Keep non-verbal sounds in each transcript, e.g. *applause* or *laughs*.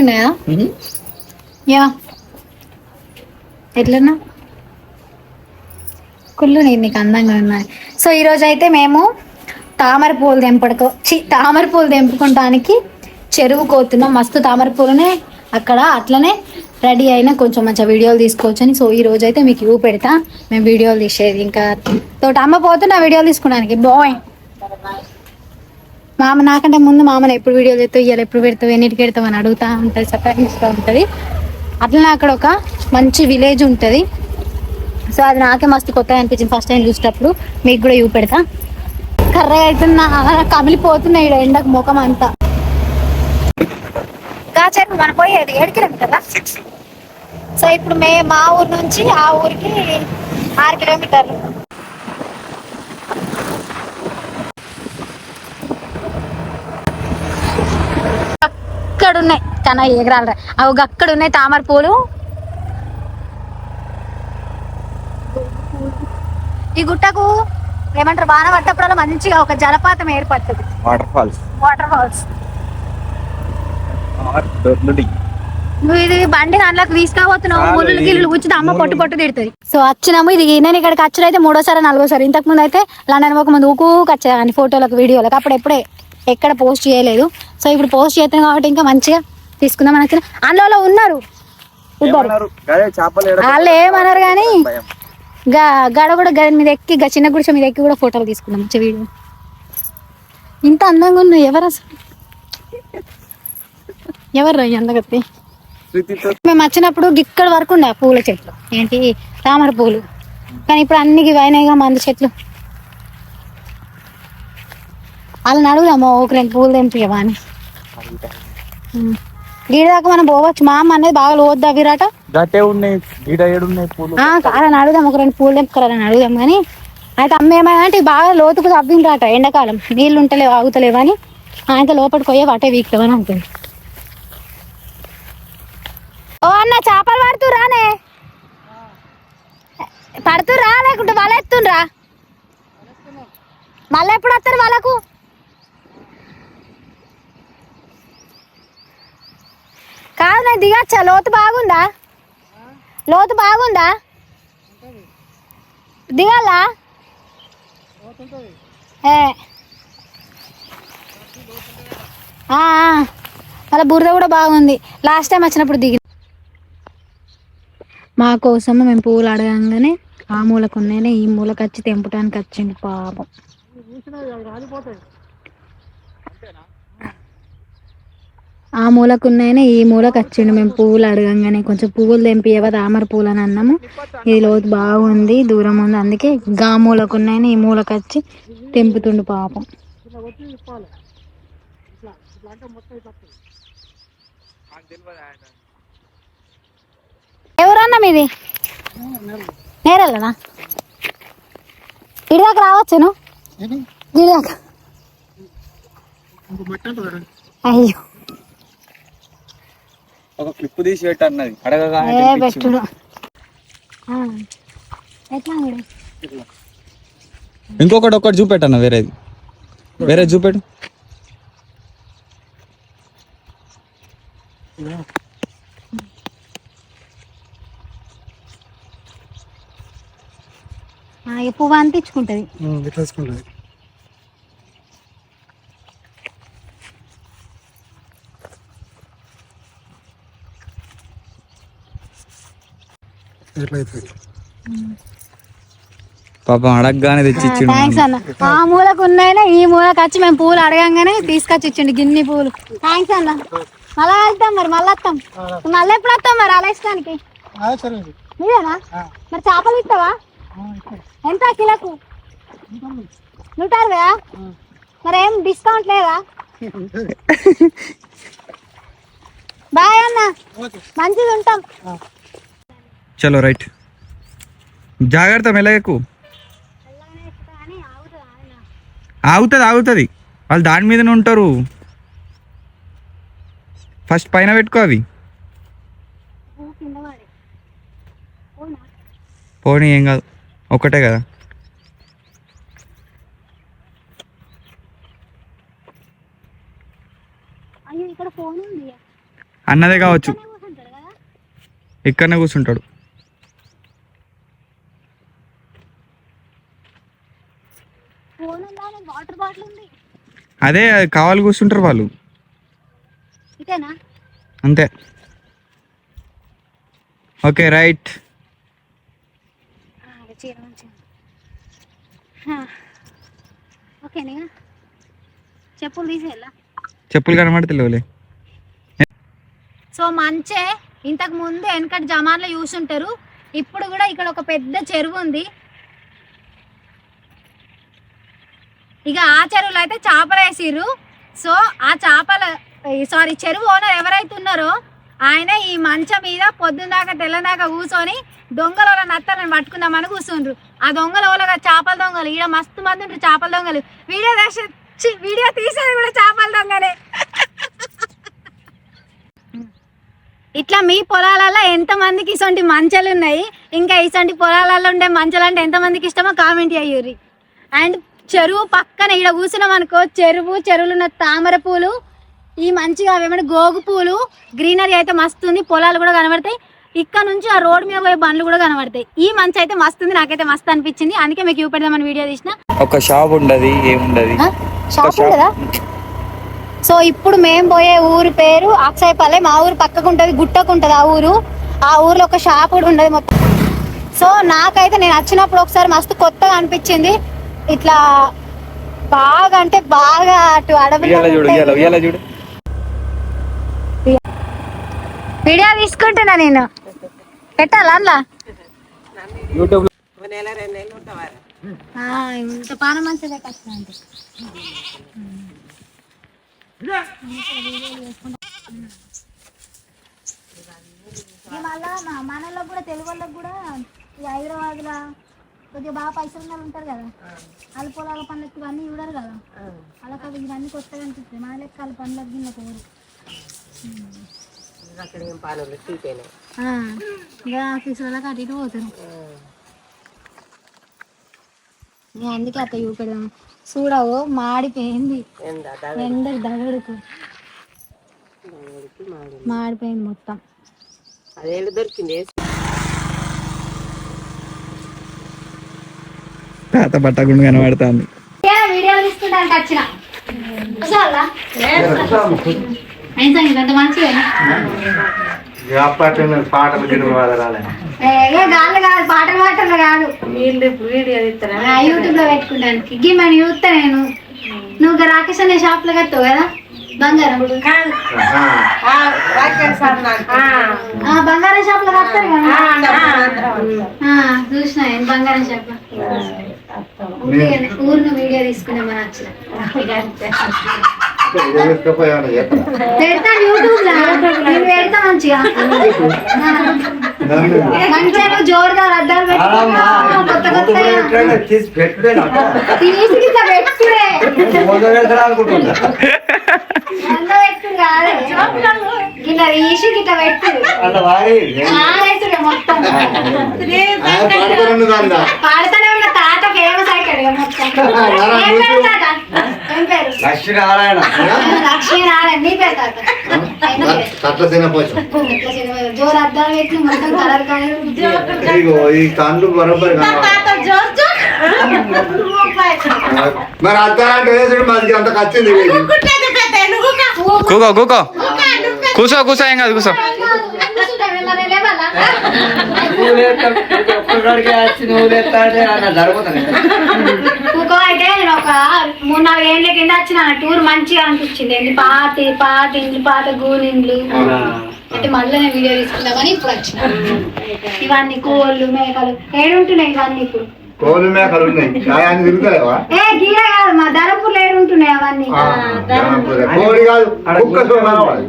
ఉన్నాయా యా. ఎట్లున్నా? కుళ్ళు నేను నీకు అందంగా ఉన్నాయి. సో ఈరోజు అయితే మేము తామర పూలు తెంపడుకో చి తామర పూలు తెంపుకోవడానికి చెరువు కోతున్నాం. మస్తు తామర పూలనే అక్కడ అట్లనే రెడీ అయినా కొంచెం మంచిగా వీడియోలు తీసుకోవచ్చు అని సో ఈ రోజు అయితే మీకు ఇవ్వు పెడతా. మేము వీడియోలు తీసేది. ఇంకా తోట అమ్మ పోతున్నా వీడియోలు తీసుకోవడానికి. బాయ్. మామ నాకంటే ముందు మామను ఎప్పుడు వీడియోలు చేస్తావు ఇవాళ ఎప్పుడు పెడతావు ఎన్నిటికి పెడతావు అని అడుగుతా ఉంటుంది సర్ప్రైజ్ ఉంటుంది. అట్లనే అక్కడ ఒక మంచి విలేజ్ ఉంటుంది. సో అది నాకే మస్తు కొత్తగా అనిపించింది ఫస్ట్ టైం చూసేటప్పుడు. మీకు కూడా ఇవి పెడతా కర్ర అవుతున్నా కమిలిపోతున్నాయి ఇక్కడ ఎండకు ముఖం అంతా. కాచేరు మన పోయేది ఏడు కిలోమీటర్లా? సో ఇప్పుడు మే మా ఊరు నుంచి ఆ ఊరికి ఆరు కిలోమీటర్లు అక్కడ ఉన్నాయి కానీ ఎగరాలరా. అవి అక్కడ ఉన్నాయి తామర పూలు. ఈ గుట్టకు ఏమంటారు వాన పట్టప్పుడల్లా మంచిగా ఒక జలపాతం ఏర్పడుతుంది. వాటర్ ఫాల్స్ వాటర్ ఫాల్స్ నువ్వు ఇది బండి దాంట్లోకి తీసుకుపోతున్నావు ముళ్ళు. గిల్లు కూర్చుంటే అమ్మ పొట్టు పొట్టు తిడుతుంది. సో వచ్చినాము ఇది నేను ఇక్కడికి వచ్చుడు అయితే మూడోసారి నాలుగోసారి. ఇంతకు ముందు అయితే లండన్ ఒక ముందు ఊకు వచ్చేదాన్ని ఫోటోలకు వీడియోలకు అప్పుడు ఎప్పుడే ఎక్కడ పోస్ట్ చేయలేదు. సో ఇప్పుడు పోస్ట్ చేస్తాం కాబట్టి ఇంకా మంచిగా తీసుకుందాం అని అందులో ఉన్నారు. వాళ్ళు ఏమన్నారు కానీ గడ కూడా గడ మీద ఎక్కి చిన్న గుడిసె మీద ఎక్కి కూడా ఫోటోలు తీసుకున్నాం మంచి వీడియో. ఇంత అందంగా ఉన్నాయి ఎవరు అసలు? ఎవరు రా ఈ అందగత్తి? మేము వచ్చినప్పుడు ఇక్కడ వరకు ఉండే పూల చెట్లు. ఏంటి? తామర పూలు. కానీ ఇప్పుడు అన్ని అయినాయిగా మంది చెట్లు. వాళ్ళని అడుగుదామా ఒక రెండు పూలు తెంపియవా అని గీడ దాకా మనం పోవచ్చు. మా అమ్మ అనేది బాగా లోద్దా విరాట. గట్టే ఉన్నాయి గీడ పూలు అడుగుదాం ఒక రెండు పూలు తెంపుకోవాలని అడుగుదాం కానీ అయితే అమ్మ ఏమైనా బాగా లోతుకు తవ్విండ్రాట ఎండాకాలం. నీళ్ళు ఉంటలేవు ఆగుతలేవు అని. ఆయన లోపలికి పోయే వాటే వీక్తామని అంటుంది. ఓ అన్న చేపలు పడుతురానే పడుతురా లేకుంటే వల ఎత్తుండ్రా మళ్ళీ ఎప్పుడు వస్తారు వాళ్ళకు? కాదు నేను దిగచ్చా? లోతు బాగుందా? లోతు బాగుందా? దిగాలా? ఏ. ఆ, మళ్ళీ బురద కూడా బాగుంది. లాస్ట్ టైం వచ్చినప్పుడు దిగి మా కోసం మేము పూలు అడగంగానే ఆ మూలకు ఉన్నాయనే ఈ మూలకు వచ్చి తెంపడానికి వచ్చింది పాపం. ఆ మూలకు ఉన్నాయని ఈ మూలకు వచ్చిండు మేము పువ్వులు అడగంగానే కొంచెం పువ్వులు తెంపియవా తామర పూలు అని అన్నాము. ఇది లోతు బాగుంది దూరం ఉంది. అందుకే గా మూలకు ఉన్నాయని ఈ మూలకు వచ్చి తెంపుతుండు పాపం. ఎవరన్నా మీది? నేరెళ్ళనా ఇడిదాకా రావచ్చును ఇడిదాకా? అయ్యో. ఒక క్లిప్ తీసి పెట్టు అన్నది. అడగగా ఇంకొకటి ఒకటి చూపెట్టన్న వేరేది. వేరే చూపెట్టు. పువ్వు అంతించుకుంటుంది ఇట్లా పాపం అడగగానే తెచ్చి ఇచ్చిండు థ్యాంక్స్ అన్న. ఆ మూలకు ఉన్నాయినా ఈ మూలకు వచ్చి మేము పూలు అడగంగానే తీసుకొచ్చి ఇచ్చిండు గిన్ని పూలు. థ్యాంక్స్ అన్న. మళ్ళా వెళ్తాం మరి మళ్ళీ వస్తాం. మళ్ళీ ఎప్పుడు వస్తాం మరి అలా ఇష్టానికి సరే. మీరేనా మరి చేపలు ఇస్తావా? ఎంత కిలోకు? నూట అరవై. మరి ఏం డిస్కౌంట్ లేదా? *laughs* బాయ్ అన్న. మంచిగా ఉంటాం చలో రైట్ జాగ్రత్త మెల్లగకు ఆగుతుంది ఆగుతుంది. వాళ్ళు దాని మీదనే ఉంటారు. ఫస్ట్ పైన పెట్టుకో అవి. పోనీ ఏం కాదు. ఒకటే కదా. అన్నదే కావచ్చు. ఇక్కడనే కూర్చుంటాడు ఫోన్ ఉందా వాటర్ బాటిల్ ఉంది అదే అది కావాలి కూర్చుంటారు వాళ్ళు. అంతే. Okay right. చెప్పులు తీసేయాలా? చెప్పులు కనబడతలేవులే సో మంచే ఇంతకు ముందు వెనకటి జమాన్లో చూసుంటారు. ఇప్పుడు కూడా ఇక్కడ ఒక పెద్ద చెరువు ఉంది. ఇక ఆ చెరువులో అయితే చేపలు వేసిర్రు. సో ఆ చేపల సారీ చెరువు ఓనర్ ఎవరైతే ఉన్నారో ఆయన ఈ మంచం మీద పొద్దున్న తెల్లదాకా కూర్చొని దొంగల నత్తలను పట్టుకుందామని కూర్చుండ్రు. ఆ దొంగల వాళ్ళ చేపల దొంగలు. ఈడ మస్తు మంది ఉంటారు చేపల దొంగలు. వీడియో తీసే వీడియో తీసేది కూడా చేపల దొంగలే. ఇట్లా మీ పొలాలలో ఎంతమందికి ఇసొంటి మంచలు ఉన్నాయి ఇంకా ఇసొంటి పొలాలలో ఉండే మంచలు అంటే ఎంతమందికి ఇష్టమో కామెంట్ అయ్యూరి అండ్ చెరువు పక్కన ఇక్కడ కూర్చున్నాం అనుకో చెరువు చెరువులో ఉన్న తామర పూలు ఈ మంచిగా ఏమంటే గోగు పూలు గ్రీనరీ అయితే మస్తు ఉంది పొలాలు కూడా కనబడతాయి. ఇక్కడ నుంచి ఆ రోడ్ మీద పోయే బండ్లు కూడా కనబడతాయి. ఈ మంచి అయితే మస్తు ఉంది నాకైతే మస్తు అనిపించింది. అందుకే మీకు చూపెడదామని వీడియో తీసిన. ఒక షాప్ ఉండదు ఏముండదు? షాప్ సో ఇప్పుడు మేము పోయే ఊరు పేరు అక్షయపల్లె మా ఊరు పక్కకు ఉంటుంది గుట్టకు ఉంటుంది ఆ ఊరు. ఆ ఊర్లో ఒక షాప్ కూడా ఉండదు మొత్తం. సో నాకైతే నేను వచ్చినప్పుడు ఒకసారి మస్తు కొత్తగా అనిపించింది. ఇట్లా బాగా అంటే బాగా అటు చూడు వీడియో తీసుకుంటున్నా నేను. పెట్టాలా అందులో? యూట్యూబ్ ఇంత పాన మంచిదే కష్టం అంటే. మళ్ళా మనలో కూడా తెలుగు వాళ్ళకి కూడా ఈ హైదరాబాద్ లా కొద్దిగా బాగా పైసలు ఉన్న ఉంటారు కదా వాళ్ళ పొలాల పనులకు ఇవన్నీ చూడరు కదా. అలా కాదు ఇవన్నీ కొత్తగా అనిపిస్తాయి. మన లెక్క వాళ్ళ పనులకు గిన్నె కోరు ఇంకా ఆఫీస్ వాళ్ళకి అటు ఇటు పోతారు. నేను అందుకే అత్త చూపెడదాం చూడవు మాడిపోయింది. ఎండ దగడుకు. మాడిపోయింది. మొత్తం. అదేళ్ళు దొరికింది తాత పట్టకుండా కనబడుతుంది. పాటలు కాదు. పాటలు యూట్యూబ్లో గిమ్మని చూస్తా నేను. నువ్వు రాకేష్ అనే షాప్లో కట్టావు కదా. బంగారం బంగారం షాప్లో కట్టారు కదా? ఆ, చూసిన నేను బంగారం షాప్లో ఊరిని వీడియో తీసుకున్నామని వచ్చిన పెడతా యూట్యూబ్లో నేను పెడతా మంచిగా మంచిగా నువ్వు జోరుదారు అద్దాలు కొత్త తీసి పెట్టుడే తీసి పెట్టుడు మొత్తం పాడుతూనే *laughs* లక్ష్మీనారాయణ లక్ష్మీ నారాయణ. నీ పేరు తాత జోరు అద్దాలు పెట్టి మొత్తం కలర్ కలర్ ఇగో ఈ కళ్ళు బరోబర్ మరి వేసుడు మనకి అంత ఖర్చింది కూకో. కూకో. కూసో కూసో ఏం కాదు కూసో. అయితే నేను ఒక మూడు నాలుగు ఏళ్ళ కింద వచ్చిన టూర్ మంచిగా అనిపించింది. ఏంటి పాత పాత ఇండ్లు పాత గూనిండ్లు అంటే మళ్ళీ వీడియో తీసుకుందామని ఇప్పుడు వచ్చిన. ఇవన్నీ కోళ్ళు మేకలు ఏడుంటున్నాయి ఇవన్నీ ఇప్పుడు. కోళ్ళు మేకలు ఉన్నాయి తిరుగుతాయా ఏ గీడ కాదు మా ధరపూర్లు ఏడుంటున్నాయి అవన్నీ. కోడి కాదు కుక్క కావాలి.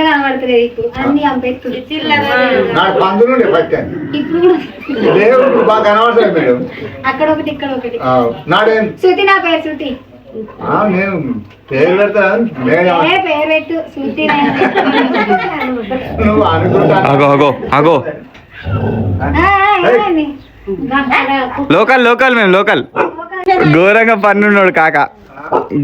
కనబడతలేదు ఇప్పుడు. అన్ని అంపెత్తుడు నాడు పందులు ఉండే పట్టాను ఇప్పుడు కూడా దేవుడు బాగా కనబడతాయి మేడం. అక్కడ ఒకటి ఇక్కడ ఒకటి. ఆ, నాడేం? శృతి నా పేరు శృతి. ఆ, నేను పేరు పెడతా పేరు పెట్టు శృతి నువ్వు అనుకుంటా లోకల్ లోకల్ మేము లోకల్. ఘోరంగా పన్నున్నాడు కాక.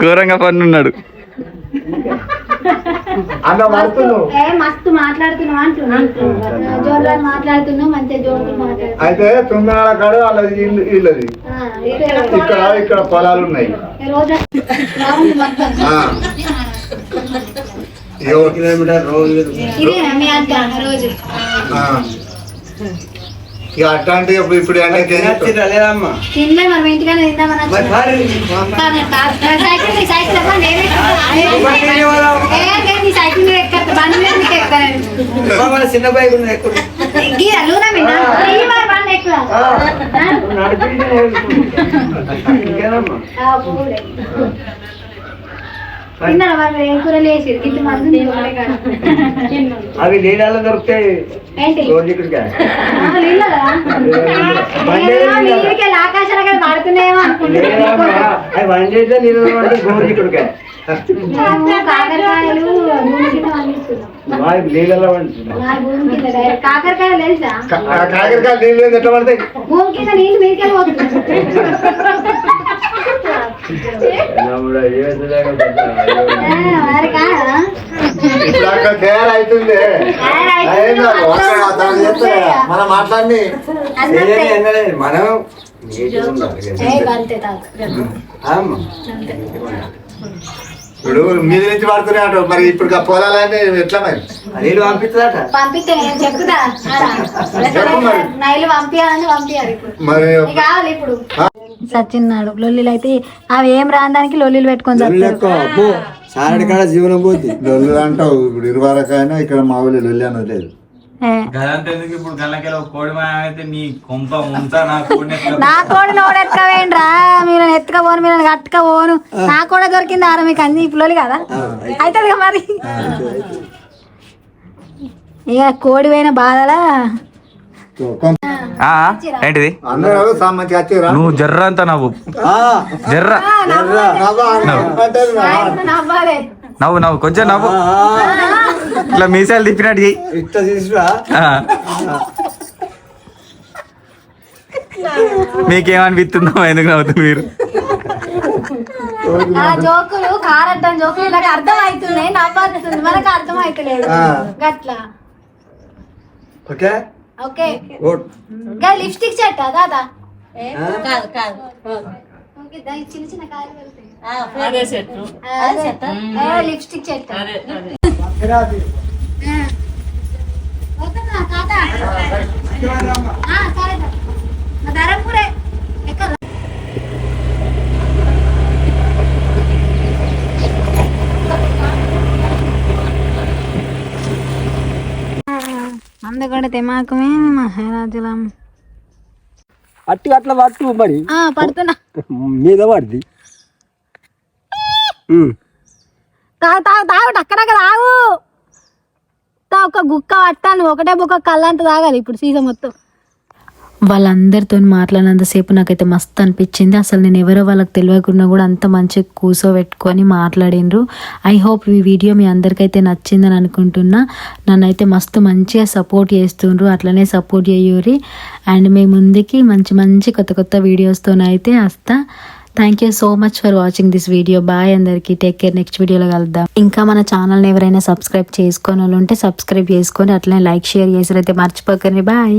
ఘోరంగా పన్నున్నాడు. అయితే తుంగనాల కాడ వాళ్ళది ఇదే ఇక్కడ ఇక్కడ పొలాలు ఉన్నాయి. ఈ రోజు. ఇక అట్లాంటి ఇప్పుడు ఇప్పుడు ఎండకి తినలే మనం ఇంటికనే తిందామని. సైకిల్ నీ సైకిల్ నేనే. బండి మీద నీకు. చిన్న బైక్ ఎక్కువ అవి నీళ్ళలో దొరుకుతాయి అవి వన్ చేస్తే నీళ్ళు కాకరకాయలు నీళ్ళలో కాకరకాయలు తెలుసా? కా- ఆ కాకరకాయ నీళ్ళు ఏంది ఎట్లా పడతాయి? భూమి కింద నీళ్ళు మీదకి మనం మాట్లాడి ఇప్పుడు మీద నుంచి పడుతున్నాయి అంట మరి ఇప్పుడు పొలాలన్నీ ఎట్లా మరి? నీళ్ళు పంపిస్తుందట. పంపిస్తే నేను చెప్తా. మరి. నైలు పంపించాలని పంపించాలి ఇప్పుడు. మరి కావాలి ఇప్పుడు. సచ్చిన్నాడు లొల్లిలు అయితే అవి ఏం రావడానికి లొల్లిలు పెట్టుకొని చస్తారు సారడి కాడ జీవనం పోతుంది లొల్లు అంటావు ఇప్పుడు ఇరువరకైనా ఇక్కడ మా ఊళ్ళో లొల్లి అనేది లేదు ఇప్పుడు గల్లకెళ్ళి కోడి అయితే నీ కొంప కూడా నోడు మీరు ఎత్తుకపోను మీరు కట్టుకపోను. నా కూడా దొరికింది ఆరా మీకు అన్ని ఇప్పుడు కదా? అవుతుంది కదా మరి? ఇక కోడి పోయిన బాధలా ఏంటిది? నువ్వు జర్ర అంతా నవ్వు. జర్ర. నవ్వాలి. నవ్వు. నవ్వు కొంచెం నవ్వు. ఇట్లా మీసాలు తిప్పినట్టు చెయ్యి. మీకేమనిపిస్తుందో ఎందుకు నవ్వుతుంది మీరు? ఆ జోకులు కారట్టం జోకులు నాకు అర్థం అవుతున్నాయి నవ్వుతుంది మనకు అర్థం అవుతలేదు గట్లా. ఓకే. ఓకే. గుడ్ ఇంకా లిప్స్టిక్ చెట్ట దాదా? ఓకే, దా- చిన్న చిన్న కాయలు వెళ్తాయి. లిప్స్టిక్ చెట్టు ఓకేనా, తాత? ఆ, సరే దా. మా ధర్మపురే ఎక్కడ అందకుండా తెమాకమే మహారాజులం. అట్టి అట్లా పట్టు మరి. పడుతున్నా. మీద పడుతుంది తాగు తాగు తాగు అక్కడక్కడ తాగు తా ఒక గుక్క పట్టాను ఒకటే బుక్క కళ్ళంత తాగాలి ఇప్పుడు సీజన్ మొత్తం. వాళ్ళందరితో మాట్లాడినంతసేపు నాకైతే మస్తు అనిపించింది. అసలు నేను ఎవరో వాళ్ళకి తెలియకుండా కూడా అంత మంచిగా కూర్చోబెట్టుకొని మాట్లాడిండ్రు. ఐ హోప్ ఈ వీడియో మీ అందరికైతే నచ్చిందని అనుకుంటున్నా. నన్నైతే మస్తు మంచిగా సపోర్ట్ చేస్తుండ్రు. అట్లనే సపోర్ట్ చేయూరి. అండ్ మీ ముందుకి మంచి మంచి కొత్త కొత్త వీడియోస్తోనైతే వస్తా. Thank you so much for watching this video bye అందరికీ. టేక్ కేర్ నెక్స్ట్ వీడియోలో కలుద్దాం. ఇంకా మన ఛానల్ని ఎవరైనా సబ్స్క్రైబ్ చేసుకొని వాళ్ళు ఉంటే సబ్స్క్రైబ్ చేసుకొని అట్లనే లైక్ షేర్ చేసారైతే మర్చిపోకండి. బాయ్